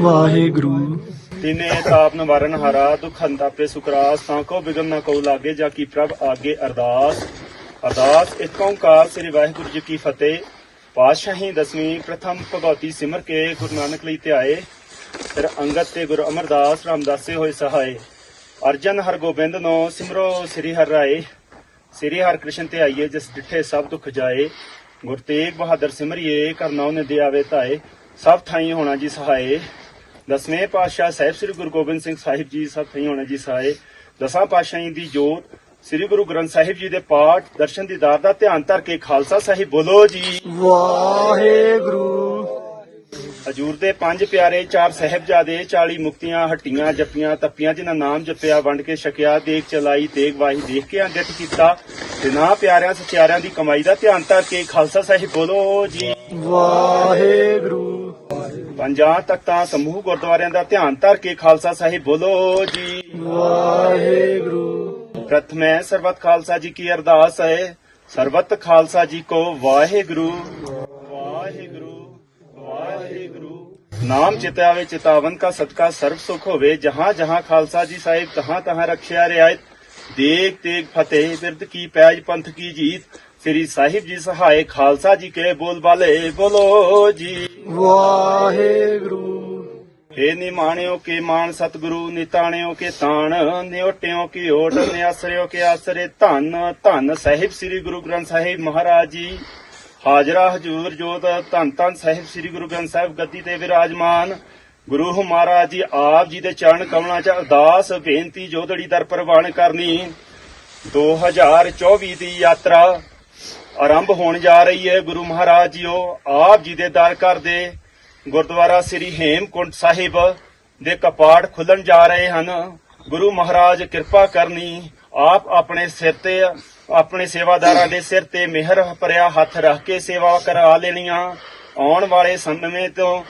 ਵਾਹਿਗੁਰੂ। ਤਿਨੇ ਤਾਪ ਨਿਵਾਰਨ ਹਾਰਾ, ਦੁਖ ਹੰਤਾਪੇ ਸੁਕਰਾਸ, ਤਾਂ ਕੋ ਬਿਗਨ ਨਾ ਕੋ ਲਾਗੇ, ਜਾ ਕੀ ਪ੍ਰਭ ਆਗੇ ਅਰਦਾਸ। ਅਰਦਾਸ ਇੱਕ ਓੰਕਾਰ ਸ੍ਰੀ ਵਾਹਿਗੁਰੂ ਜੀ ਕੀ ਫਤਿਹ। ਪਾਤਸ਼ਾਹੀ ਦਸਵੀਂ ਪ੍ਰਥਮ ਭਗਵਤੀ ਸਿਮਰ ਕੇ ਗੁਰੂ ਨਾਨਕ ਲਈ ਧਿਆਏ। ਫਿਰ ਅੰਗਦ ਤੇ ਗੁਰੂ ਅਮਰਦਾਸ ਰਾਮਦਾਸੇ ਹੋਏ ਸਹਾਏ। ਅਰਜਨ ਹਰਗੋਬਿੰਦ ਨੋ ਸਿਮਰੋ ਸ੍ਰੀ ਹਰਿ ਰਾਏ। ਸ੍ਰੀ ਹਰਿ ਕ੍ਰਿਸ਼ਨ ਤੇ ਆਈਏ ਜਿਸ ਡਿਠੇ ਸਭ ਦੁੱਖ ਜਾਏ। ਗੁਰ ਤੇਗ ਬਹਾਦਰ ਸਿਮਰਿਏ, ਕਰਨਾਉ ਨੇ ਦਿਆਵੇ ਧਾਏ। ਸਭ ਥਾਈ ਹੋਣਾ ਜੀ ਸਹਾਏ। ਦਸਵੇਂ ਪਾਤਸ਼ਾਹ ਸਾਹਿਬ ਸ੍ਰੀ ਗੁਰੂ ਗੋਬਿੰਦ ਸਿੰਘ ਸਾਹਿਬ ਜੀ ਸਭ ਥਾਈ ਹੋਣਾ ਜੀ ਸਹਾਏ ਦਸਾਂ ਪਾਤਸ਼ਾਹਾਂ ਦੀ ਜੋਤ ਸ੍ਰੀ ਗੁਰੂ ਗ੍ਰੰਥ ਸਾਹਿਬ ਜੀ ਦੇ ਪਾਠ ਦਰਸ਼ਨ ਦੀਦਾਰ ਦਾ ਧਿਆਨ ਧਰ ਕੇ ਖਾਲਸਾ ਸਾਹਿਬ ਬੋਲੋ ਜੀ। ਵਾਹਿਗੁਰੂ। ਹਜੂਰ ਦੇ ਪੰਜ ਪਿਆਰੇ ਚਾਰ ਸਹਿਬਜ਼ਾਦੇ 40 ਮੁਕਤੀਆਂ ਹੱਟੀਆਂ ਜੱਪੀਆਂ ਤੱਪੀਆਂ ਜਿਨ੍ਹਾਂ ਨਾਮ ਜਪਿਆ ਵੰਡ ਕੇ ਛਕਿਆ ਦੇਖ ਚਲਾਈ ਦੇਖ ਵਾਹੀ ਦੇਖ ਕੇ ਅੰਗਤ ਕੀਤਾ ਤੇ ਨਾ ਪਿਆਰਿਆਂ ਸਚਿਆਰਿਆਂ ਦੀ ਕਮਾਈ ਦਾ ਧਿਆਨ ਧਰ ਕੇ ਖਾਲਸਾ ਸਾਹਿਬ ਬੋਲੋ ਜੀ। ਵਾਹਿਗੁਰੂ। ਪੰਜਾਂ ਤਖਤਾਂ ਸਮੂਹ ਗੁਰਦੁਆਰਿਆਂ ਦਾ ਧਿਆਨ ਧਰ ਕੇ ਖਾਲਸਾ ਸਾਹਿਬ ਬੋਲੋ ਜੀ। ਵਾਹਿਗੁਰੂ। ਪ੍ਰਥਮੈ ਸਰਬਤ ਖਾਲਸਾ ਜੀ ਕੀ ਅਰਦਾਸ ਹੈ। ਸਰਬਤ ਖਾਲਸਾ ਜੀ ਕੋ ਵਾਹਿਗੁਰੂ। ਵਾਹਿਗੁਰੂ ਵਾਹਿਗੁਰੂ। ਨਾਮ ਚਿਤਾਵੇ ਚਿਤਾਵਨ ਕਾ ਸਦਕਾ ਸਰਬ ਸੁਖ ਹੋਵੇ। ਜਹਾਂ ਜਹਾਂ ਖਾਲਸਾ ਜੀ ਸਾਹਿਬ ਤਹਾਂ ਤਹਾਂ ਰਖਿਆ ਰਿਆਇਤ। ਦੇਗ ਤੇਗ ਫਤਿਹ ਬਿਰਦ ਕੀ ਪੈਜ ਪੰਥ ਕੀ ਜੀਤ। ਸ੍ਰੀ ਸਾਹਿਬ ਜੀ ਸਹਾਏ ਖਾਲਸਾ ਜੀ ਕੇ ਬੋਲ ਬਾਲੇ ਬੋਲੋ ਜੀ। ਵਾਹਿਗੁਰੂ। ਏ ਨਿਮਾਣਿਓ ਕੇ ਮਾਨ ਸਤਿਗੁਰੂ ਨਿਤਾਣਿਓ ਕੇ ਤਾਣ ਨਿਉਟਿਓ ਕੀ ਓਟ ਨਿਆਸਰਿਓ ਕੇ ਆਸਰੇ। ਧੰਨ ਧੰਨ ਸਾਹਿਬ ਸ੍ਰੀ ਗੁਰੂ ਗ੍ਰੰਥ ਸਾਹਿਬ ਮਹਾਰਾਜ ਜੀ। ਹਾਜ਼ਰਾ ਹਜੂਰ ਜੋਤ ਧੰਨ ਧੰਨ ਸਾਹਿਬ ਸ੍ਰੀ ਗੁਰੂ ਗ੍ਰੰਥ ਸਾਹਿਬ ਗੱਦੀ ਤੇ ਵਿਰਾਜਮਾਨ। ਗੁਰੂ ਮਹਾਰਾਜ ਜੀ ਆਪ ਜੀ ਦੇ ਚਰਨ ਕਮਲਾਂ 'ਚ ਅਰਦਾਸ ਬੇਨਤੀ ਜੋਦੜੀ ਦਰ ਪ੍ਰਵਾਨ ਕਰਨੀ। 2024 ਦੀ ਯਾਤਰਾ ਆਰੰਭ ਹੋਣ ਜਾ ਰਹੀ ਹੈ। ਗੁਰੂ ਮਹਾਰਾਜ ਜੀਓ, ਆਪ ਜੀ ਦੇ ਦਰ ਘਰ ਦੇ ਗੁਰਦੁਆਰਾ ਸ੍ਰੀ ਹੇਮਕੁੰਟ ਸਾਹਿਬ ਦੇ ਕਪਾੜ ਖੁੱਲਣ ਜਾ ਰਹੇ ਹਨ। ਗੁਰੂ ਮਹਾਰਾਜ, ਕਿਰਪਾ ਕਰਨੀ, ਆਪ ਆਪਣੇ ਸਿਰ ਤੇ, ਆਪਣੇ ਸੇਵਾਦਾਰਾਂ ਦੇ ਸਿਰ ਤੇ ਮਿਹਰ ਭਰਿਆ ਹੱਥ ਰੱਖ ਕੇ ਸੇਵਾ ਕਰਾ ਲੈਣੀਆਂ। ਆਉਣ ਵਾਲੇ ਸਮੇਂ ਤੋਂ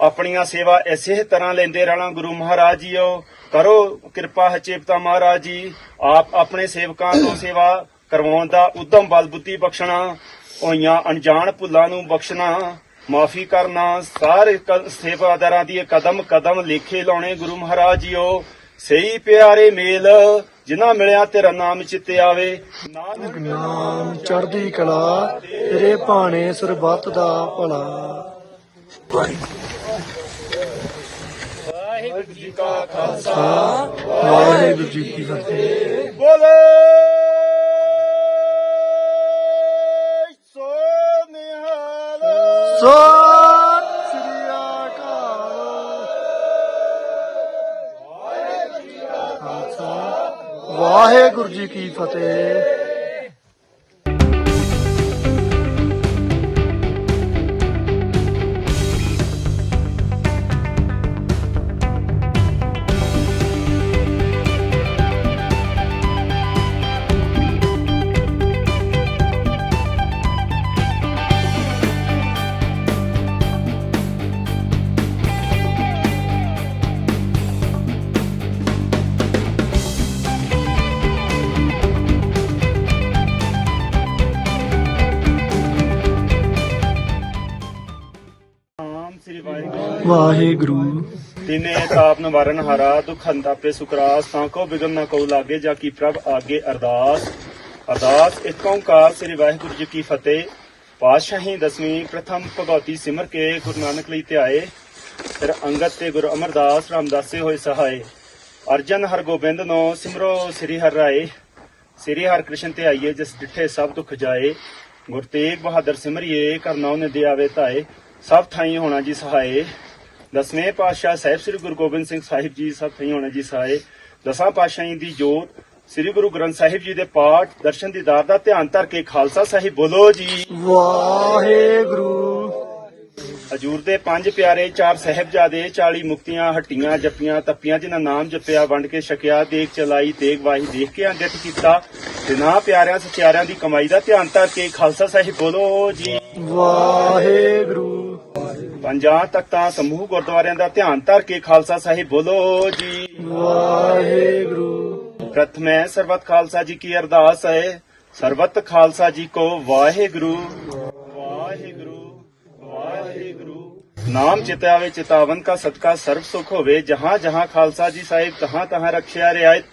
ਆਪਣੀਆਂ ਸੇਵਾ ਇਸੇ ਤਰ੍ਹਾਂ ਲੈਂਦੇ ਰਹਿਣਾ। ਗੁਰੂ ਮਹਾਰਾਜ ਜੀਓ, ਕਰੋ ਕਿਰਪਾ ਹੈ ਮਹਾਰਾਜ ਜੀ। ਆਪ ਆਪਣੇ ਸੇਵਕਾਂ ਤੋਂ ਸੇਵਾ ਕਰਵਾਉਣ ਦਾ ਉਦਮ ਬਲ ਬੁੱਧੀ ਬਖਸ਼ਣਾ ਹੋਈਆਂ ਅਣਜਾਣ ਭੁੱਲਾਂ ਨੂੰ ਬਖਸ਼ਣਾ ਮਾਫੀ ਕਰਨਾ ਸਾਰੇ ਸੇਵਾਦਾਰਾਂ ਦੀ ਕਦਮ ਕਦਮ ਲੇਖੇ ਲਾਉਣੇ ਗੁਰੂ ਮਹਾਰਾਜ ਜੀਓ ਸਹੀ ਪਿਆਰੇ ਮੇਲ ਜਿਨ੍ਹਾਂ ਮਿਲਿਆ ਤੇਰਾ ਨਾਮ ਚਿੱਤੇ ਆਵੇ। ਨਾਨਕ ਨਾਮ ਚੜ੍ਹਦੀ ਕਲਾ ਤੇਰੇ ਭਾਣੇ ਸਰਬੱਤ ਦਾ ਭਲਾ। ਵਾਹਿਗੁਰੂ ਜੀ ਕਾ ਖਾਲਸਾ। ਵਾਹਿਗੁਰੂ ਜੀ ਕੀ ਫਤਿਹ। ਬੋਲੇ। ਜੀ ਕੀ ਫਤਿਹ। ਵਾਹਿਗੁਰੂ। ਵਾਹਿਗੁਰੂ ਤਿਨੇ ਤਾਪ ਨਿਵਾਰਨ ਹਾਰਾ, ਦੁਖ ਹੰਤਾਪੇ ਸੁਕਰਾਸ। ਤਾਂ ਕੋ ਬਿਗਨ ਨਾ ਕੋ ਲਾਗੇ, ਜਾ ਕੀ ਪ੍ਰਭ ਆਗੇ ਅਰਦਾਸ। ਅਰਦਾਸ ਇੱਕ ਓੰਕਾਰ ਸ੍ਰੀ ਵਾਹਿਗੁਰੂ ਜੀ ਕੀ ਫਤਿਹ। ਪਾਤਸ਼ਾਹੀ ਦਸਵੀਂ ਪ੍ਰਥਮ ਭਗਵਤੀ ਸਿਮਰ ਕੇ ਗੁਰੂ ਨਾਨਕ ਲਈ ਧਿਆਏ। ਫਿਰ ਅੰਗਦ ਤੇ ਗੁਰੂ ਅਮਰਦਾਸ ਰਾਮਦਾਸੇ ਹੋਏ ਸਹਾਏ। ਅਰਜਨ ਹਰ ਗੋਬਿੰਦ ਨੋ ਸਿਮਰੋ ਸ੍ਰੀ ਹਰਿ ਰਾਏ। ਸ੍ਰੀ ਹਰਿ ਕ੍ਰਿਸ਼ਨ ਤੇ ਆਈਏ, ਜਿਸ ਡਿਠੇ ਸਭ ਦੁੱਖ ਜਾਏ। ਗੁਰ ਤੇਗ ਬਹਾਦਰ ਸਿਮਰਿਏ, ਕਰਨਾਉ ਨੇ ਦਿਆਵੇ ਧਾਏ। ਸਭ ਥਾਈ ਹੋਣਾ ਜੀ ਸਹਾਏ। ਦਸਵੇਂ ਪਾਤਸ਼ਾਹ ਸਾਹਿਬ ਸ੍ਰੀ ਗੁਰੂ ਗੋਬਿੰਦ ਸਿੰਘ ਸਾਹਿਬ ਜੀ ਸਭ ਥਾਈ ਹੋਣਾ ਜੀ ਸਹਾਏ ਦਸਾਂ ਪਾਤਸ਼ਾਹਾਂ ਦੀ ਜੋਤ ਸ੍ਰੀ ਗੁਰੂ ਗ੍ਰੰਥ ਸਾਹਿਬ ਜੀ ਦੇ ਪਾਠ ਦਰਸ਼ਨ ਦੀਦਾਰ ਦਾ ਧਿਆਨ ਧਰ ਕੇ ਖਾਲਸਾ ਸਾਹਿਬ ਬੋਲੋ ਜੀ। ਵਾਹਿਗੁਰੂ। ਹਜੂਰ ਦੇ ਪੰਜ ਪਿਆਰੇ ਚਾਰ ਸਹਿਬਜ਼ਾਦੇ 40 ਮੁਕਤੀਆਂ ਹੱਟੀਆਂ ਜੱਪੀਆਂ ਤੱਪੀਆਂ ਜਿਨ੍ਹਾਂ ਨਾਮ ਜਪਿਆ ਵੰਡ ਕੇ ਛਕਿਆ ਦੇਖ ਚਲਾਈ ਦੇਖ ਵਾਹੀ ਦੇਖ ਕੇ ਅੰਗਤ ਕੀਤਾ ਨਾ ਪਿਆਰਿਆਂ ਸਚਿਆਰਿਆਂ ਦੀ ਕਮਾਈ ਦਾ ਧਿਆਨ ਧਰ ਕੇ ਖਾਲਸਾ ਸਾਹਿਬ ਬੋਲੋ ਜੀ। ਵਾਹਿਗੁਰੂ। ਪੰਜਾਂ ਤਖਤਾਂ ਸਮੂਹ ਗੁਰਦੁਆਰਿਆਂ ਦਾ ਧਿਆਨ ਧਰ ਕੇ ਖਾਲਸਾ ਸਾਹਿਬ ਬੋਲੋ ਜੀ। ਵਾਹਿਗੁਰੂ। ਪ੍ਰਥਮੈ ਸਰਬਤ ਖਾਲਸਾ ਜੀ ਕੀ ਅਰਦਾਸ ਹੈ। ਸਰਬਤ ਖਾਲਸਾ ਜੀ ਕੋ ਵਾਹਿਗੁਰੂ। ਵਾਹਿਗੁਰੂ ਵਾਹਿਗੁਰੂ। ਨਾਮ ਚਿਤਾਵੇ ਚਿਤਾਵਨ ਕਾ ਸਦਕਾ ਸਰਬ ਸੁਖ ਹੋਵੇ। ਜਹਾਂ ਜਹਾਂ ਖਾਲਸਾ ਜੀ ਸਾਹਿਬ ਤਹਾਂ ਤਹਾਂ ਰਖਿਆ ਰਿਆਇਤ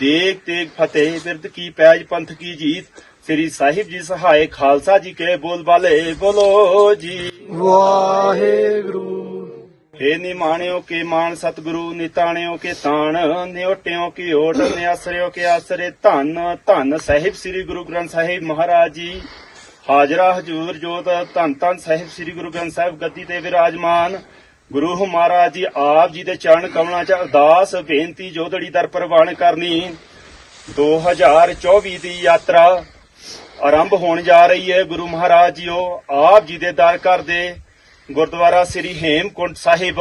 ਦੇਗ ਤੇਗ ਫਤਿਹ ਬਿਰਦ ਕੀ ਪੈਜ ਪੰਥ ਕੀ ਜੀਤ। ਸ੍ਰੀ ਸਾਹਿਬ ਜੀ ਸਹਾਇ ਖਾਲਸਾ ਜੀ ਕੇ ਬੋਲ ਬਾਲੇ ਬੋਲੋ ਜੀ। ਵਾਹਿਗੁਰੂ। ਏ ਨਿਮਾਣਿਓ ਕੇ ਮਾਨ ਸਤਿਗੁਰੂ ਨਿਤਾਣਿਓ ਕੇ ਤਾਣ ਨਿਉਟਿਓ ਕੀ ਓਟ ਨਿਆਸਰਿਓ ਕੇ ਆਸਰੇ। ਧੰਨ ਧੰਨ ਸਾਹਿਬ ਸ੍ਰੀ ਗੁਰੂ ਗ੍ਰੰਥ ਸਾਹਿਬ ਮਹਾਰਾਜ ਜੀ। ਹਾਜ਼ਰਾ ਹਜੂਰ ਜੋਤ, ਧੰਨ ਧੰਨ ਸਾਹਿਬ ਸ੍ਰੀ ਗੁਰੂ ਗ੍ਰੰਥ ਸਾਹਿਬ ਗੱਦੀ ਤੇ ਵਿਰਾਜਮਾਨ। ਗੁਰੂ ਮਹਾਰਾਜ ਜੀ ਆਪ ਜੀ ਦੇ ਚਰਨ ਕਮਲਾਂ 'ਚ ਅਰਦਾਸ, ਬੇਨਤੀ, ਜੋਧੜੀ ਦਰ ਪ੍ਰਵਾਨ ਕਰਨੀ। 2024 ਦੀ ਯਾਤਰਾ ਆਰੰਭ ਹੋਣ ਜਾ ਰਹੀ ਹੈ। ਗੁਰੂ ਮਹਾਰਾਜ ਜੀਓ, ਆਪ ਜੀ ਦੇ ਦਰ ਘਰ ਦੇ ਗੁਰਦੁਆਰਾ ਸ੍ਰੀ ਹੇਮਕੁੰਟ ਸਾਹਿਬ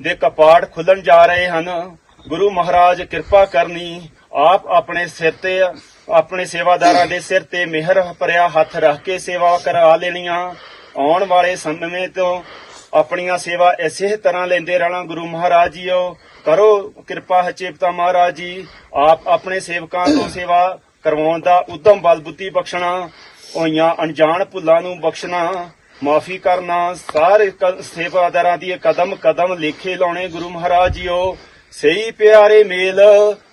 ਦੇ ਕਪਾੜ ਖੁੱਲਣ ਜਾ ਰਹੇ ਹਨ। ਗੁਰੂ ਮਹਾਰਾਜ, ਕਿਰਪਾ ਕਰਨੀ, ਆਪ ਆਪਣੇ ਸਿਰ ਤੇ, ਆਪਣੇ ਸੇਵਾਦਾਰਾਂ ਦੇ ਸਿਰ ਤੇ ਮਿਹਰ ਭਰਿਆ ਹੱਥ ਰੱਖ ਕੇ ਸੇਵਾ ਕਰਾ ਲੈਣੀਆਂ। ਆਉਣ ਵਾਲੇ ਸਮੇਂ ਤੋਂ ਆਪਣੀਆਂ ਸੇਵਾ ਇਸੇ ਤਰ੍ਹਾਂ ਲੈਂਦੇ ਰਹਿਣਾ। ਗੁਰੂ ਮਹਾਰਾਜ ਜੀਓ, ਕਰੋ ਕਿਰਪਾ ਹਚੇਪਤਾ ਮਹਾਰਾਜ ਜੀ। ਆਪ ਆਪਣੇ ਸੇਵਕਾਂ ਤੋਂ ਸੇਵਾ ਕਰਵਾਉਣ ਦਾ ਉਦਮ ਬਲ ਬੁੱਧੀ ਬਖਸ਼ਣਾ ਹੋਈਆਂ ਅਣਜਾਣ ਭੁੱਲਾਂ ਨੂੰ ਬਖਸ਼ਣਾ ਮਾਫੀ ਕਰਨਾ ਸਾਰੇ ਸੇਵਾਦਾਰਾਂ ਦੀ ਕਦਮ ਕਦਮ ਲੇਖੇ ਲਾਉਣੇ ਗੁਰੂ ਮਹਾਰਾਜ ਜੀਓ ਸਹੀ ਪਿਆਰੇ ਮੇਲ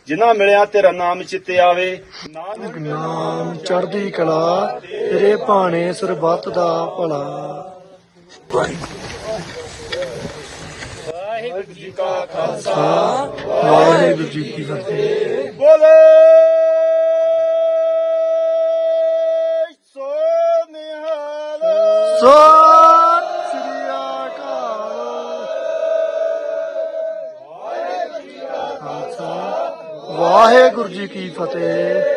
ਜਿਨ੍ਹਾਂ ਮਿਲਿਆ ਤੇਰਾ ਨਾਮ ਚਿੱਤੇ ਆਵੇ। ਨਾਨਕ ਨਾਮ ਚੜ੍ਹਦੀ ਕਲਾ ਤੇਰੇ ਭਾਣੇ ਸਰਬੱਤ ਦਾ ਭਲਾ। ਵਾਹਿਗੁਰੂ ਜੀ ਕਾ ਖਾਲਸਾ ਵਾਹਿਗੁਰੂ ਜੀ ਕੀ ਫਤਿਹ। ਬੋਲੇ। ਵਾਹਿਗੁਰੂ ਜੀ ਕੀ ਫਤਿਹ।